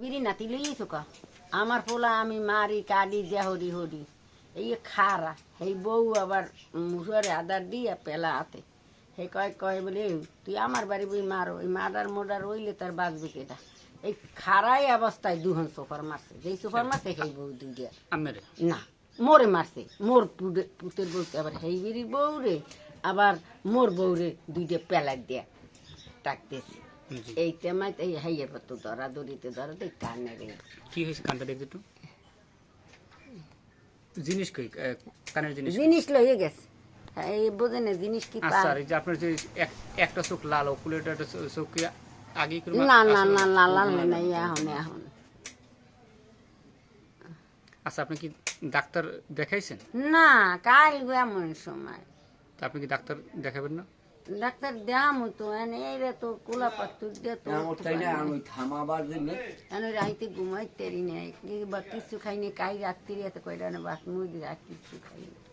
বিড়ি নাতি লইয়েছো কা? আমার পোলা আমি মারি কাটি দিয়া হরি। হরি এই খারা এই বউ আবার মুসুয়ারে আদার দিয়া পেলা হাতে। হে কয় কয় বলে "এই, তুই আমার বাড়ি বই মারো এই মার্ডার মোডার হইলে তার বাঁচবে কেটা এই খারাই অবস্থায় দুহন সোফার মারছে। যেই সোফার মারছে সেই বউ দুই দিয়া। আমেরে? না মোরে মারছে। মোর পুতের বউকে আবার সেই বিড়ির বউ রে আবার মোর বউ রে দুইটা পেলা দিয়া টাকতেছে জি এই তেমাই এই হাইয়ের পর ধরা দড়িতে ধরা দেই কানে রে। কি হয়েছে কানটা দেখতে একটু? জিনিস কই কানের জিনিস জিনিস লইয়ে গেছে। এই জিনিস কি আচ্ছা এই যে আপনার যে একটা চোখ লাল ওকুলেটা একটা চো- চোখ কি আগে করে না না না না লাল নাই এখন এখন। আচ্ছা আপনি কি ডাক্তার দেখাইছেন? না কাল এমন সময় আপনি কি ডাক্তার দেখাবেন না? ডাক্তার দেখাম তো এনে তো কোলা পাত্তুর দিয়ে তো আমার তাই না আমি থামাবার জন্য। এনে রাইতে ঘুমাইতে পারি না বা কিছু খাইনি কাই রাত্রি এত কয়টা না বাস আর কিছু খাইনি।